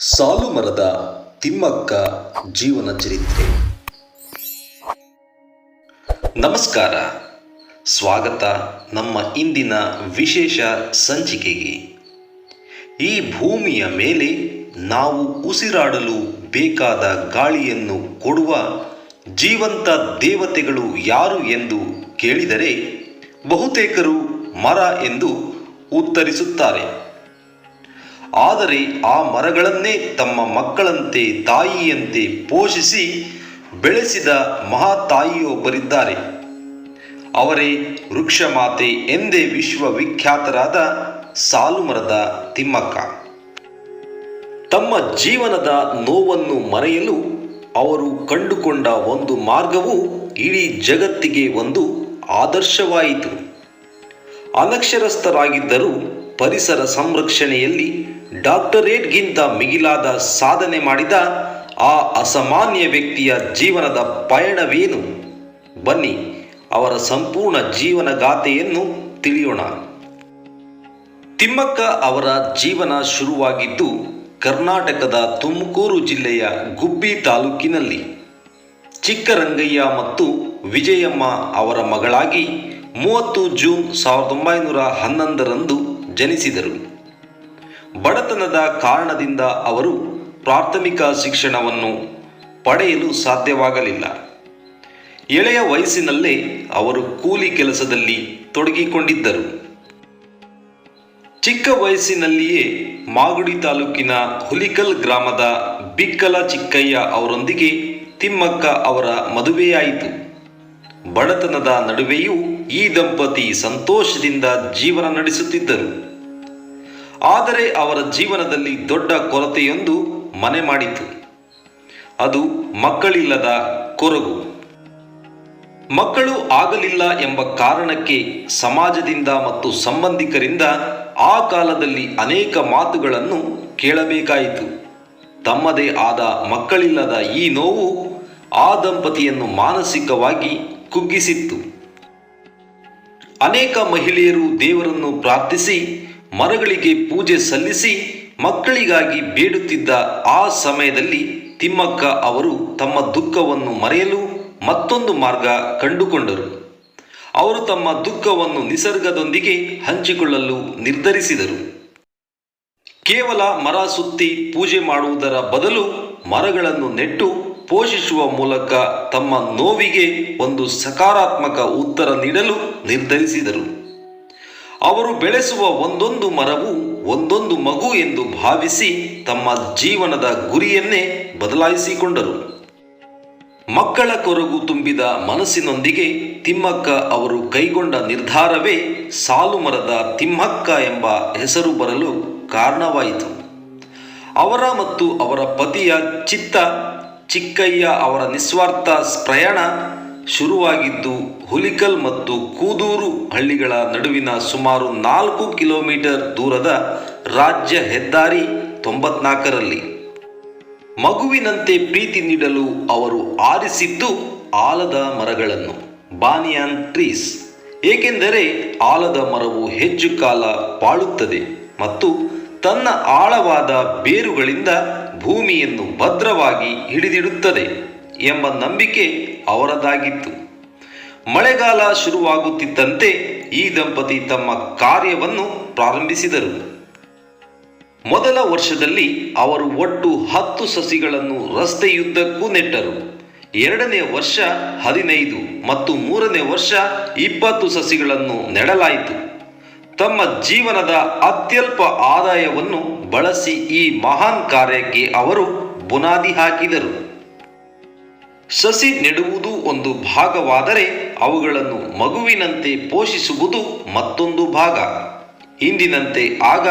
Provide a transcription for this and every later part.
ಸಾಲು ಮರದ ತಿಮ್ಮಕ್ಕ ಜೀವನ ಚರಿತ್ರೆ. ನಮಸ್ಕಾರ. ಸ್ವಾಗತ ನಮ್ಮ ಇಂದಿನ ವಿಶೇಷ ಸಂಚಿಕೆಗೆ. ಈ ಭೂಮಿಯ ಮೇಲೆ ನಾವು ಉಸಿರಾಡಲು ಬೇಕಾದ ಗಾಳಿಯನ್ನು ಕೊಡುವ ಜೀವಂತ ದೇವತೆಗಳು ಯಾರು ಎಂದು ಕೇಳಿದರೆ ಬಹುತೇಕರು ಮರ ಎಂದು ಉತ್ತರಿಸುತ್ತಾರೆ. ಆದರೆ ಆ ಮರಗಳನ್ನೇ ತಮ್ಮ ಮಕ್ಕಳಂತೆ, ತಾಯಿಯಂತೆ ಪೋಷಿಸಿ ಬೆಳೆಸಿದ ಮಹಾತಾಯಿಯೊಬ್ಬರಿದ್ದಾರೆ ಅವರೇ ವೃಕ್ಷಮಾತೆ ಎಂದೇ ವಿಶ್ವವಿಖ್ಯಾತರಾದ ಸಾಲುಮರದ ತಿಮ್ಮಕ್ಕ. ತಮ್ಮ ಜೀವನದ ನೋವನ್ನು ಮರೆಯಲು ಅವರು ಕಂಡುಕೊಂಡ ಒಂದು ಮಾರ್ಗವು ಇಡೀ ಜಗತ್ತಿಗೆ ಒಂದು ಆದರ್ಶವಾಯಿತು. ಅನಕ್ಷರಸ್ಥರಾಗಿದ್ದರೂ ಪರಿಸರ ಸಂರಕ್ಷಣೆಯಲ್ಲಿ ಡಾಕ್ಟರೇಟ್ಗಿಂತ ಮಿಗಿಲಾದ ಸಾಧನೆ ಮಾಡಿದ ಆ ಅಸಾಮಾನ್ಯ ವ್ಯಕ್ತಿಯ ಜೀವನದ ಪಯಣವೇನು? ಬನ್ನಿ, ಅವರ ಸಂಪೂರ್ಣ ಜೀವನ ಗಾಥೆಯನ್ನು ತಿಳಿಯೋಣ. ತಿಮ್ಮಕ್ಕ ಅವರ ಜೀವನ ಶುರುವಾಗಿದ್ದು ಕರ್ನಾಟಕದ ತುಮಕೂರು ಜಿಲ್ಲೆಯ ಗುಬ್ಬಿ ತಾಲೂಕಿನಲ್ಲಿ. ಚಿಕ್ಕರಂಗಯ್ಯ ಮತ್ತು ವಿಜಯಮ್ಮ ಅವರ ಮಗಳಾಗಿ ಮೂವತ್ತು ಜೂನ್ ಸಾವಿರದ ಒಂಬೈನೂರ ಹನ್ನೊಂದರಂದು ಜನಿಸಿದರು. ಬಡತನದ ಕಾರಣದಿಂದ ಅವರು ಪ್ರಾಥಮಿಕ ಶಿಕ್ಷಣವನ್ನು ಪಡೆಯಲು ಸಾಧ್ಯವಾಗಲಿಲ್ಲ. ಎಳೆಯ ವಯಸ್ಸಿನಲ್ಲೇ ಅವರು ಕೂಲಿ ಕೆಲಸದಲ್ಲಿ ತೊಡಗಿಕೊಂಡಿದ್ದರು. ಚಿಕ್ಕ ವಯಸ್ಸಿನಲ್ಲಿಯೇ ಮಾಗುಡಿ ತಾಲೂಕಿನ ಹುಲಿಕಲ್ ಗ್ರಾಮದ ಬಿಕ್ಕಲ ಚಿಕ್ಕಯ್ಯ ಅವರೊಂದಿಗೆ ತಿಮ್ಮಕ್ಕ ಅವರ ಮದುವೆಯಾಯಿತು. ಬಡತನದ ನಡುವೆಯೂ ಈ ದಂಪತಿ ಸಂತೋಷದಿಂದ ಜೀವನ ನಡೆಸುತ್ತಿದ್ದರು. ಆದರೆ ಅವರ ಜೀವನದಲ್ಲಿ ದೊಡ್ಡ ಕೊರತೆಯೊಂದು ಮನೆ ಮಾಡಿತು. ಅದು ಮಕ್ಕಳಿಲ್ಲದ ಕೊರಗು. ಮಕ್ಕಳು ಆಗಲಿಲ್ಲ ಎಂಬ ಕಾರಣಕ್ಕೆ ಸಮಾಜದಿಂದ ಮತ್ತು ಸಂಬಂಧಿಕರಿಂದ ಆ ಕಾಲದಲ್ಲಿ ಅನೇಕ ಮಾತುಗಳನ್ನು ಕೇಳಬೇಕಾಯಿತು. ತಮ್ಮದೇ ಆದ ಮಕ್ಕಳಿಲ್ಲದ ಈ ನೋವು ಆ ದಂಪತಿಯನ್ನು ಮಾನಸಿಕವಾಗಿ ಕುಗ್ಗಿಸಿತ್ತು. ಅನೇಕ ಮಹಿಳೆಯರು ದೇವರನ್ನು ಪ್ರಾರ್ಥಿಸಿ ಮರಗಳಿಗೆ ಪೂಜೆ ಸಲ್ಲಿಸಿ ಮಕ್ಕಳಿಗಾಗಿ ಬೇಡುತ್ತಿದ್ದ ಆ ಸಮಯದಲ್ಲಿ ತಿಮ್ಮಕ್ಕ ಅವರು ತಮ್ಮ ದುಃಖವನ್ನು ಮರೆಯಲು ಮತ್ತೊಂದು ಮಾರ್ಗ ಕಂಡುಕೊಂಡರು. ಅವರು ತಮ್ಮ ದುಃಖವನ್ನು ನಿಸರ್ಗದೊಂದಿಗೆ ಹಂಚಿಕೊಳ್ಳಲು ನಿರ್ಧರಿಸಿದರು. ಕೇವಲ ಮರ ಸುತ್ತಿ ಪೂಜೆ ಮಾಡುವುದರ ಬದಲು ಮರಗಳನ್ನು ನೆಟ್ಟು ಪೋಷಿಸುವ ಮೂಲಕ ತಮ್ಮ ನೋವಿಗೆ ಒಂದು ಸಕಾರಾತ್ಮಕ ಉತ್ತರ ನೀಡಲು ನಿರ್ಧರಿಸಿದರು. ಅವರು ಬೆಳೆಸುವ ಒಂದೊಂದು ಮರವು ಒಂದೊಂದು ಮಗು ಎಂದು ಭಾವಿಸಿ ತಮ್ಮ ಜೀವನದ ಗುರಿಯನ್ನೇ ಬದಲಾಯಿಸಿಕೊಂಡರು. ಮಕ್ಕಳ ಕೊರಗು ತುಂಬಿದ ಮನಸ್ಸಿನೊಂದಿಗೆ ತಿಮ್ಮಕ್ಕ ಅವರು ಕೈಗೊಂಡ ನಿರ್ಧಾರವೇ ಸಾಲು ಮರದ ತಿಮ್ಮಕ್ಕ ಎಂಬ ಹೆಸರು ಬರಲು ಕಾರಣವಾಯಿತು. ಅವರ ಮತ್ತು ಅವರ ಪತಿಯ ಚಿತ್ತ, ಚಿಕ್ಕಯ್ಯ ಅವರ ನಿಸ್ವಾರ್ಥ ಪ್ರಯಾಣ ಶುರುವಾಗಿದ್ದು ಹುಲಿಕಲ್ ಮತ್ತು ಕೂದೂರು ಹಳ್ಳಿಗಳ ನಡುವಿನ ಸುಮಾರು ನಾಲ್ಕು ಕಿಲೋಮೀಟರ್ ದೂರದ ರಾಜ್ಯ ಹೆದ್ದಾರಿ ತೊಂಬತ್ನಾಲ್ಕರಲ್ಲಿ ಮಗುವಿನಂತೆ ಪ್ರೀತಿ ನೀಡಲು ಅವರು ಆರಿಸಿದ್ದು ಆಲದ ಮರಗಳನ್ನು. Banyan trees. ಏಕೆಂದರೆ ಆಲದ ಮರವು ಹೆಚ್ಚು ಕಾಲ ಬಾಳುತ್ತದೆ ಮತ್ತು ತನ್ನ ಆಳವಾದ ಬೇರುಗಳಿಂದ ಭೂಮಿಯನ್ನು ಭದ್ರವಾಗಿ ಹಿಡಿದಿಡುತ್ತದೆ. ಎಂಬ ನಂಬಿಕೆ ಅವರದಾಗಿತ್ತು. ಮಳೆಗಾಲ ಶುರುವಾಗುತ್ತಿದ್ದಂತೆ ಈ ದಂಪತಿ ತಮ್ಮ ಕಾರ್ಯವನ್ನು ಪ್ರಾರಂಭಿಸಿದರು. ಮೊದಲ ವರ್ಷದಲ್ಲಿ ಅವರು ಒಟ್ಟು ಹತ್ತು ಸಸಿಗಳನ್ನು ರಸ್ತೆಯುದ್ದಕ್ಕೂ ನೆಟ್ಟರು. ಎರಡನೇ ವರ್ಷ ಹದಿನೈದು ಮತ್ತು ಮೂರನೇ ವರ್ಷ ಇಪ್ಪತ್ತು ಸಸಿಗಳನ್ನು ನೆಡಲಾಯಿತು. ತಮ್ಮ ಜೀವನದ ಅತ್ಯಲ್ಪ ಆದಾಯವನ್ನು ಬಳಸಿ ಈ ಮಹಾನ್ ಕಾರ್ಯಕ್ಕೆ ಅವರು ಬುನಾದಿ ಹಾಕಿದರು. ಸಸಿ ನೆಡುವುದು ಒಂದು ಭಾಗವಾದರೆ ಅವುಗಳನ್ನು ಮಗುವಿನಂತೆ ಪೋಷಿಸುವುದು ಮತ್ತೊಂದು ಭಾಗ. ಇಂದಿನಂತೆ ಆಗ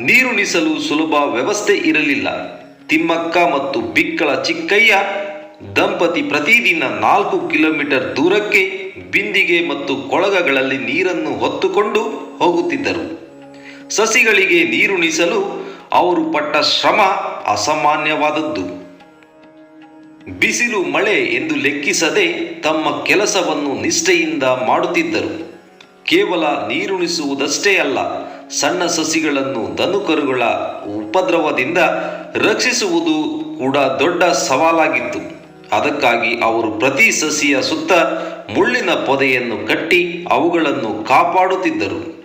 ನೀರುಣಿಸಲು ಸುಲಭ ವ್ಯವಸ್ಥೆ ಇರಲಿಲ್ಲ. ತಿಮ್ಮಕ್ಕ ಮತ್ತು ಬಿಕ್ಕಳ ಚಿಕ್ಕಯ್ಯ ದಂಪತಿ ಪ್ರತಿದಿನ ನಾಲ್ಕು ಕಿಲೋಮೀಟರ್ ದೂರಕ್ಕೆ ಬಿಂದಿಗೆ ಮತ್ತು ಕೊಳಗಗಳಲ್ಲಿ ನೀರನ್ನು ಹೊತ್ತುಕೊಂಡು ಹೋಗುತ್ತಿದ್ದರು. ಸಸಿಗಳಿಗೆ ನೀರುಣಿಸಲು ಅವರು ಪಟ್ಟ ಶ್ರಮ ಅಸಾಮಾನ್ಯವಾದದ್ದು. ಬಿಸಿಲು ಮಳೆ ಎಂದು ಲೆಕ್ಕಿಸದೆ ತಮ್ಮ ಕೆಲಸವನ್ನು ನಿಷ್ಠೆಯಿಂದ ಮಾಡುತ್ತಿದ್ದರು. ಕೇವಲ ನೀರುಣಿಸುವುದಷ್ಟೇ ಅಲ್ಲ, ಸಣ್ಣ ಸಸಿಗಳನ್ನು ದನುಕರುಗಳ ಉಪದ್ರವದಿಂದ ರಕ್ಷಿಸುವುದು ಕೂಡ ದೊಡ್ಡ ಸವಾಲಾಗಿತ್ತು. ಅದಕ್ಕಾಗಿ ಅವರು ಪ್ರತಿ ಸಸಿಯ ಸುತ್ತ ಮುಳ್ಳಿನ ಪೊದೆಯನ್ನು ಕಟ್ಟಿ ಅವುಗಳನ್ನು ಕಾಪಾಡುತ್ತಿದ್ದರು.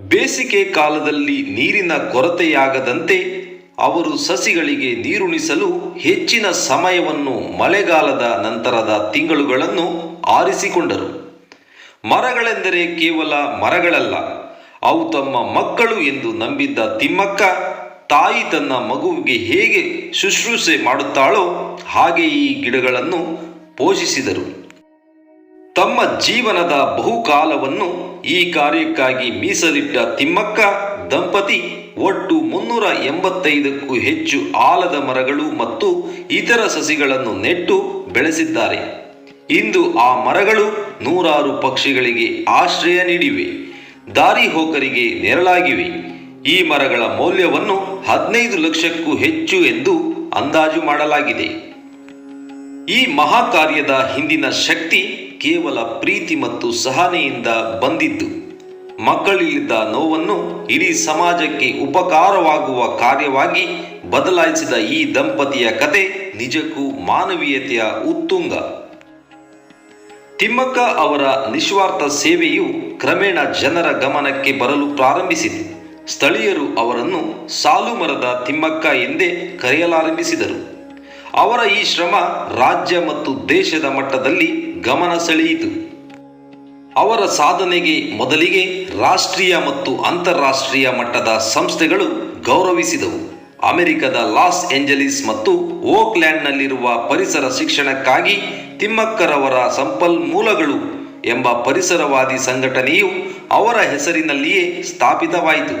ಬೇಸಿಗೆ ಕಾಲದಲ್ಲಿ ನೀರಿನ ಕೊರತೆಯಾಗದಂತೆ ಅವರು ಸಸಿಗಳಿಗೆ ನೀರುಣಿಸಲು ಹೆಚ್ಚಿನ ಸಮಯವನ್ನು ಮಳೆಗಾಲದ ನಂತರದ ತಿಂಗಳುಗಳನ್ನು ಆರಿಸಿಕೊಂಡರು. ಮರಗಳೆಂದರೆ ಕೇವಲ ಮರಗಳಲ್ಲ, ಅವು ತಮ್ಮ ಮಕ್ಕಳು ಎಂದು ನಂಬಿದ್ದ ತಿಮ್ಮಕ್ಕ ತಾಯಿ ತನ್ನ ಮಗುವಿಗೆ ಹೇಗೆ ಶುಶ್ರೂಷೆ ಮಾಡುತ್ತಾಳೋ ಹಾಗೆ ಈ ಗಿಡಗಳನ್ನು ಪೋಷಿಸಿದರು. ತಮ್ಮ ಜೀವನದ ಬಹುಕಾಲವನ್ನು ಈ ಕಾರ್ಯಕ್ಕಾಗಿ ಮೀಸಲಿಟ್ಟ ತಿಮ್ಮಕ್ಕ ದಂಪತಿ ಒಟ್ಟು ಮುನ್ನೂರ ಎಂಬತ್ತೈದಕ್ಕೂ ಹೆಚ್ಚು ಆಲದ ಮರಗಳು ಮತ್ತು ಇತರ ಸಸಿಗಳನ್ನು ನೆಟ್ಟು ಬೆಳೆಸಿದ್ದಾರೆ. ಇಂದು ಆ ಮರಗಳು ನೂರಾರು ಪಕ್ಷಿಗಳಿಗೆ ಆಶ್ರಯ ನೀಡಿವೆ. ದಾರಿ ಹೋಕರಿಗೆ ನೆರಳಾಗಿವೆ. ಈ ಮರಗಳ ಮೌಲ್ಯವನ್ನು ಹದಿನೈದು ಲಕ್ಷಕ್ಕೂ ಹೆಚ್ಚು ಎಂದು ಅಂದಾಜು ಮಾಡಲಾಗಿದೆ. ಈ ಮಹಾಕಾರ್ಯದ ಹಿಂದಿನ ಶಕ್ತಿ ಕೇವಲ ಪ್ರೀತಿ ಮತ್ತು ಸಹನೆಯಿಂದ ಬಂದಿದ್ದು. ಮಕ್ಕಳಿಲ್ಲದ ನೋವನ್ನು ಇಡೀ ಸಮಾಜಕ್ಕೆ ಉಪಕಾರವಾಗುವ ಕಾರ್ಯವಾಗಿ ಬದಲಾಯಿಸಿದ ಈ ದಂಪತಿಯ ಕತೆ ನಿಜಕ್ಕೂ ಮಾನವೀಯತೆಯ ಉತ್ತುಂಗ. ತಿಮ್ಮಕ್ಕ ಅವರ ನಿಸ್ವಾರ್ಥ ಸೇವೆಯು ಕ್ರಮೇಣ ಜನರ ಗಮನಕ್ಕೆ ಬರಲು ಪ್ರಾರಂಭಿಸಿತು ಸ್ಥಳೀಯರು ಅವರನ್ನು ಸಾಲು ಮರದ ತಿಮ್ಮಕ್ಕ ಎಂದೇ ಕರೆಯಲಾರಂಭಿಸಿದರು. ಅವರ ಈ ಶ್ರಮ ರಾಜ್ಯ ಮತ್ತು ದೇಶದ ಮಟ್ಟದಲ್ಲಿ ಗಮನ ಸೆಳೆಯಿತು. ಅವರ ಸಾಧನೆಗೆ ಮೊದಲಿಗೆ ರಾಷ್ಟ್ರೀಯ ಮತ್ತು ಅಂತಾರಾಷ್ಟ್ರೀಯ ಮಟ್ಟದ ಸಂಸ್ಥೆಗಳು ಗೌರವಿಸಿದವು. ಅಮೆರಿಕದ ಲಾಸ್ ಏಂಜಲೀಸ್ ಮತ್ತು ಓಕ್ಲ್ಯಾಂಡ್ನಲ್ಲಿರುವ ಪರಿಸರ ಶಿಕ್ಷಣಕ್ಕಾಗಿ ತಿಮ್ಮಕ್ಕರವರ ಸಂಪನ್ಮೂಲಗಳು ಎಂಬ ಪರಿಸರವಾದಿ ಸಂಘಟನೆಯು ಅವರ ಹೆಸರಿನಲ್ಲಿಯೇ ಸ್ಥಾಪಿತವಾಯಿತು.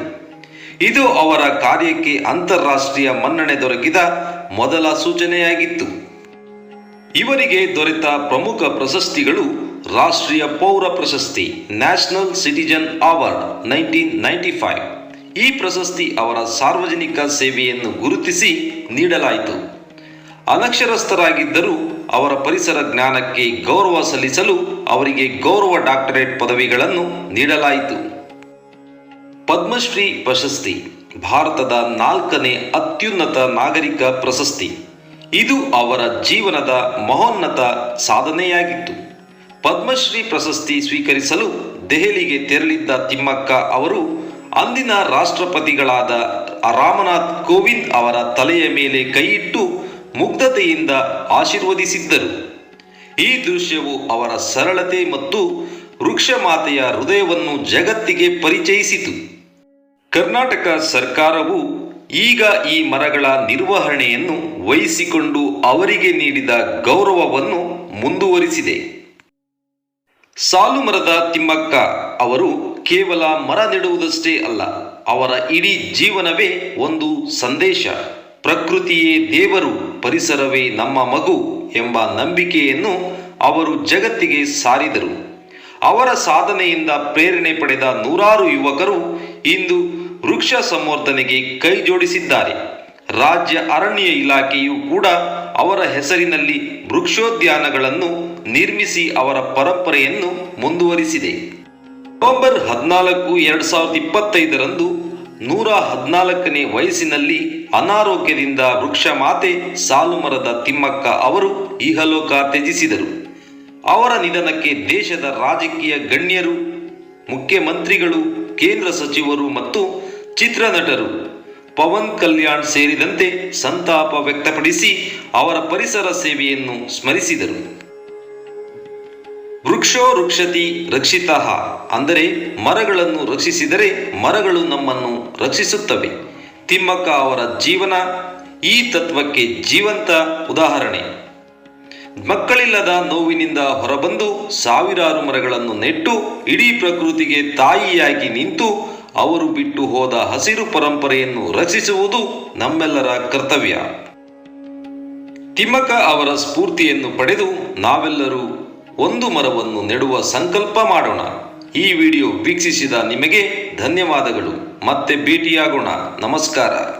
ಇದು ಅವರ ಕಾರ್ಯಕ್ಕೆ ಅಂತಾರಾಷ್ಟ್ರೀಯ ಮನ್ನಣೆ ದೊರಕಿದ ಮೊದಲ ಸೂಚನೆಯಾಗಿತ್ತು. ಇವರಿಗೆ ದೊರೆತ ಪ್ರಮುಖ ಪ್ರಶಸ್ತಿಗಳು ರಾಷ್ಟ್ರೀಯ ಪೌರ ಪ್ರಶಸ್ತಿ national citizen award nineteen ninety five. ಈ ಪ್ರಶಸ್ತಿ ಅವರ ಸಾರ್ವಜನಿಕ ಸೇವೆಯನ್ನು ಗುರುತಿಸಿ ನೀಡಲಾಯಿತು. ಅನಕ್ಷರಸ್ಥರಾಗಿದ್ದರೂ ಅವರ ಪರಿಸರ ಜ್ಞಾನಕ್ಕೆ ಗೌರವ ಸಲ್ಲಿಸಲು ಅವರಿಗೆ ಗೌರವ ಡಾಕ್ಟರೇಟ್ ಪದವಿಗಳನ್ನು ನೀಡಲಾಯಿತು. ಪದ್ಮಶ್ರೀ ಪ್ರಶಸ್ತಿ, ಭಾರತದ ನಾಲ್ಕನೇ ಅತ್ಯುನ್ನತ ನಾಗರಿಕ ಪ್ರಶಸ್ತಿ. ಇದು ಅವರ ಜೀವನದ ಮಹೋನ್ನತ ಸಾಧನೆಯಾಗಿತ್ತು. ಪದ್ಮಶ್ರೀ ಪ್ರಶಸ್ತಿ ಸ್ವೀಕರಿಸಲು ದೆಹಲಿಗೆ ತೆರಳಿದ್ದ ತಿಮ್ಮಕ್ಕ ಅವರು, ಅಂದಿನ ರಾಷ್ಟ್ರಪತಿಗಳಾದ ರಾಮನಾಥ್ ಕೋವಿಂದ್ ಅವರ ತಲೆಯ ಮೇಲೆ ಕೈಯಿಟ್ಟು ಮುಗ್ಧತೆಯಿಂದ ಆಶೀರ್ವದಿಸಿದ್ದರು. ಈ ದೃಶ್ಯವು ಅವರ ಸರಳತೆ ಮತ್ತು ವೃಕ್ಷಮಾತೆಯ ಹೃದಯವನ್ನು ಜಗತ್ತಿಗೆ ಪರಿಚಯಿಸಿತು. ಕರ್ನಾಟಕ ಸರ್ಕಾರವು ಈಗ ಈ ಮರಗಳ ನಿರ್ವಹಣೆಯನ್ನು ವಹಿಸಿಕೊಂಡು ಅವರಿಗೆ ನೀಡಿದ ಗೌರವವನ್ನು ಮುಂದುವರಿಸಿದೆ. ಸಾಲು ಮರದ ತಿಮ್ಮಕ್ಕ ಅವರು ಕೇವಲ ಮರ ನೆಡುವುದಷ್ಟೇ ಅಲ್ಲ, ಅವರ ಇಡೀ ಜೀವನವೇ ಒಂದು ಸಂದೇಶ. ಪ್ರಕೃತಿಯೇ ದೇವರು, ಪರಿಸರವೇ ನಮ್ಮ ಮಗು ಎಂಬ ನಂಬಿಕೆಯನ್ನು ಅವರು ಜಗತ್ತಿಗೆ ಸಾರಿದರು. ಅವರ ಸಾಧನೆಯಿಂದ ಪ್ರೇರಣೆ ಪಡೆದ ನೂರಾರು ಯುವಕರು ಇಂದು ವೃಕ್ಷ ಸಂವರ್ಧನೆಗೆ ಕೈ ಜೋಡಿಸಿದ್ದಾರೆ ರಾಜ್ಯ ಅರಣ್ಯ ಇಲಾಖೆಯು ಕೂಡ ಅವರ ಹೆಸರಿನಲ್ಲಿ ವೃಕ್ಷೋದ್ಯಾನಗಳನ್ನು ನಿರ್ಮಿಸಿ ಅವರ ಪರಂಪರೆಯನ್ನು ಮುಂದುವರಿಸಿದೆ. ನವೆಂಬರ್ ಹದಿನಾಲ್ಕು, ಎರಡು ಸಾವಿರದ ಇಪ್ಪತ್ತೈದರಂದು ನೂರ ಹದಿನಾಲ್ಕನೇ ವಯಸ್ಸಿನಲ್ಲಿ ಅನಾರೋಗ್ಯದಿಂದ ವೃಕ್ಷ ಮಾತೆ ಸಾಲು ಮರದ ತಿಮ್ಮಕ್ಕ ಅವರು ಇಹಲೋಕ ತ್ಯಜಿಸಿದರು. ಅವರ ನಿಧನಕ್ಕೆ ದೇಶದ ರಾಜಕೀಯ ಗಣ್ಯರು, ಮುಖ್ಯಮಂತ್ರಿಗಳು, ಕೇಂದ್ರ ಸಚಿವರು ಮತ್ತು ಚಿತ್ರನಟರು ಪವನ್ ಕಲ್ಯಾಣ್ ಸೇರಿದಂತೆ ಸಂತಾಪ ವ್ಯಕ್ತಪಡಿಸಿ ಅವರ ಪರಿಸರ ಸೇವೆಯನ್ನು ಸ್ಮರಿಸಿದರು. ವೃಕ್ಷೋ ವೃಕ್ಷತಿ ರಕ್ಷಿತ ಅಂದರೆ ಮರಗಳನ್ನು ರಕ್ಷಿಸಿದರೆ ಮರಗಳು ನಮ್ಮನ್ನು ರಕ್ಷಿಸುತ್ತವೆ. ತಿಮ್ಮಕ್ಕ ಅವರ ಜೀವನ ಈ ತತ್ವಕ್ಕೆ ಜೀವಂತ ಉದಾಹರಣೆ. ಮಕ್ಕಳಿಲ್ಲದ ನೋವಿನಿಂದ ಹೊರಬಂದು ಸಾವಿರಾರು ಮರಗಳನ್ನು ನೆಟ್ಟು ಇಡೀ ಪ್ರಕೃತಿಗೆ ತಾಯಿಯಾಗಿ ನಿಂತು ಅವರು ಬಿಟ್ಟು ಹೋದ ಹಸಿರು ಪರಂಪರೆಯನ್ನು ರಕ್ಷಿಸುವುದು ನಮ್ಮೆಲ್ಲರ ಕರ್ತವ್ಯ. ತಿಮ್ಮಕ್ಕ ಅವರ ಸ್ಫೂರ್ತಿಯನ್ನು ಪಡೆದು ನಾವೆಲ್ಲರೂ ಒಂದು ಮರವನ್ನು ನೆಡುವ ಸಂಕಲ್ಪ ಮಾಡೋಣ. ಈ ವಿಡಿಯೋ ವೀಕ್ಷಿಸಿದ ನಿಮಗೆ ಧನ್ಯವಾದಗಳು. ಮತ್ತೆ ಭೇಟಿಯಾಗೋಣ. ನಮಸ್ಕಾರ.